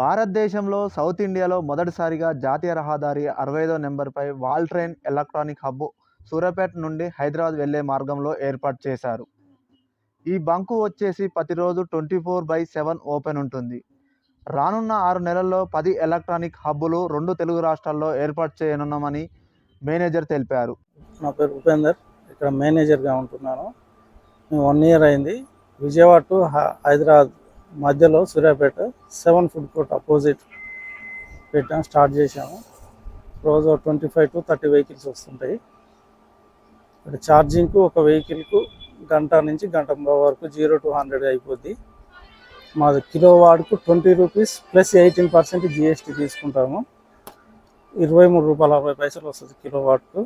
భారతదేశంలో సౌత్ ఇండియాలో మొదటిసారిగా జాతీయ రహదారి అరవై ఐదో నెంబర్పై wall train electronic hub Suryapet నుండి హైదరాబాద్ వెళ్ళే మార్గంలో ఏర్పాటు చేశారు. ఈ బంకు వచ్చేసి ప్రతిరోజు twenty four by seven open ఉంటుంది. రానున్న ఆరు నెలల్లో పది ఎలక్ట్రానిక్ హబ్బులు రెండు తెలుగు రాష్ట్రాల్లో ఏర్పాటు చేయనున్నామని మేనేజర్ తెలిపారు. నా పేరు ఉపేందర్. ఇక్కడ మేనేజర్గా ఉంటున్నాను. వన్ ఇయర్ అయింది. విజయవాడ టు హ- హైదరాబాద్ మధ్యలో Suryapet seven food court opposite పెట్టాం స్టార్ట్ చేసాము రోజు twenty five to thirty vehicles వస్తుంటాయి. ఇక్కడ ఛార్జింగ్కు ఒక వెహికల్కు గంట నుంచి గంట వరకు జీరో టు హండ్రెడ్ అయిపోద్ది. మాది కిలో వాడుకు twenty rupees plus eighteen percent GST తీసుకుంటాము. ఇరవై మూడు రూపాయల అరవై పైసలు వస్తుంది కిలో వాట్కు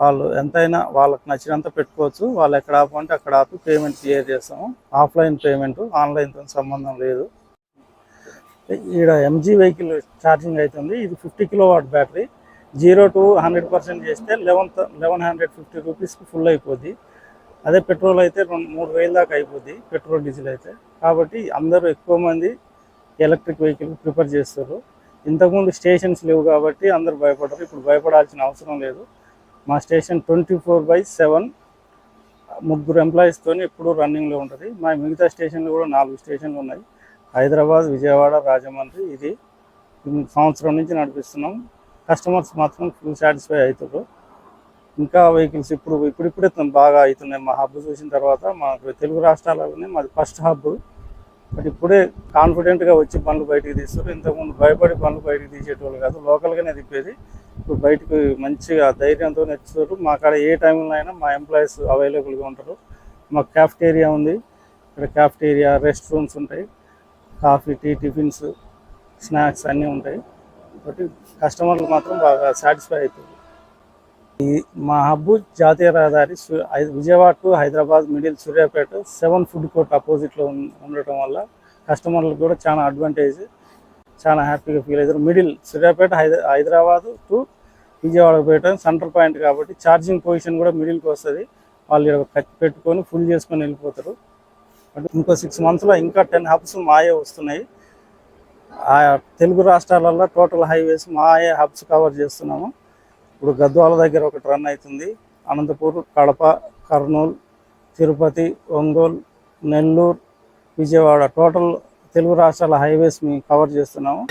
వాళ్ళు ఎంతైనా వాళ్ళకి నచ్చినంత పెట్టుకోవచ్చు. వాళ్ళు ఎక్కడ ఆపంటే అక్కడ ఆపి. పేమెంట్ క్లియర్ చేస్తాము. ఆఫ్లైన్ పేమెంట్ ఆన్లైన్తో సంబంధం లేదు. ఈడ ఎంజీ వెహికల్ ఛార్జింగ్ అవుతుంది ఇది fifty kilo watt battery zero to hundred percent చేస్తే లెవెన్ లెవెన్ హండ్రెడ్ ఫిఫ్టీ రూపీస్కి ఫుల్ అయిపోద్ది. అదే పెట్రోల్ అయితే రెండు మూడు వేల దాకా అయిపోద్ది. పెట్రోల్ డీజిల్ అయితే. కాబట్టి అందరూ ఎక్కువ మంది ఎలక్ట్రిక్ వెహికల్ ప్రిఫర్ చేస్తారు. ఇంతకుముందు స్టేషన్స్ లేవు కాబట్టి అందరు భయపడరు. ఇప్పుడు భయపడాల్సిన అవసరం లేదు. మా station twenty four by seven. ముగ్గురు ఎంప్లాయీస్తో ఎప్పుడూ రన్నింగ్లో ఉంటుంది. మా మిగతా స్టేషన్లు కూడా నాలుగు స్టేషన్లు ఉన్నాయి. హైదరాబాద్ విజయవాడ రాజమండ్రి ఇది. సంవత్సరం నుంచి నడిపిస్తున్నాం. కస్టమర్స్ మాత్రం ఫుల్ సాటిస్ఫై అవుతారు ఇంకా వెహికల్స్ ఇప్పుడు ఇప్పుడిప్పుడే తను బాగా అవుతున్నాయి మా హబ్ చూసిన తర్వాత మాకు తెలుగు రాష్ట్రాలలోనే మాది ఫస్ట్ హబ్. బట్ ఇప్పుడే కాన్ఫిడెంట్గా వచ్చి పనులు బయటికి తీస్తారు ఇంతకుముందు భయపడి పనులు బయటికి తీసేటోళ్ళు కాదు లోకల్గానే తిప్పేది. ఇప్పుడు బయటకు మంచిగా ధైర్యంతో నచ్చుతారు. మా కాడ ఏ టైంలో అయినా మా ఎంప్లాయీస్ అవైలబుల్గా ఉంటారు. మాకు క్యాఫ్టేరియా ఉంది. ఇక్కడ క్యాఫ్టేరియా రెస్ట్ రూమ్స్ ఉంటాయి. కాఫీ టీ టిఫిన్స్ స్నాక్స్ అన్నీ ఉంటాయి. కాబట్టి కస్టమర్లు మాత్రం బాగా సాటిస్ఫై అవుతుంది ఈ మా హబ్బు జాతీయ రహదారి Vijayawada to Hyderabad middle Suryapet seven food court అపోజిట్లో ఉండటం వల్ల కస్టమర్లకు కూడా చాలా అడ్వాంటేజ్ చాలా హ్యాపీగా ఫీల్ అవుతారు. మిడిల్ సూర్యాపేట హైదరాబాద్ టు విజయవాడకు పోయటం సెంటర్ పాయింట్ కాబట్టి ఛార్జింగ్ పొజిషన్ కూడా మిడిల్కి వస్తుంది. వాళ్ళు కట్ పెట్టుకొని ఫుల్ చేసుకొని వెళ్ళిపోతారు. అంటే ఇంకో సిక్స్ మంత్స్లో ఇంకా టెన్ హబ్స్ మాయే వస్తున్నాయి. ఆ తెలుగు రాష్ట్రాలలో టోటల్ హైవేస్ మాయే హబ్స్ కవర్ చేస్తున్నాము. ఇప్పుడు గద్వాల దగ్గర ఒకటి రన్ అవుతుంది. అనంతపూర్ కడప కర్నూలు తిరుపతి ఒంగోలు నెల్లూరు విజయవాడ. టోటల్ తెలుగు రాష్ట్రాల హైవేస్ మేము కవర్ చేస్తున్నాము.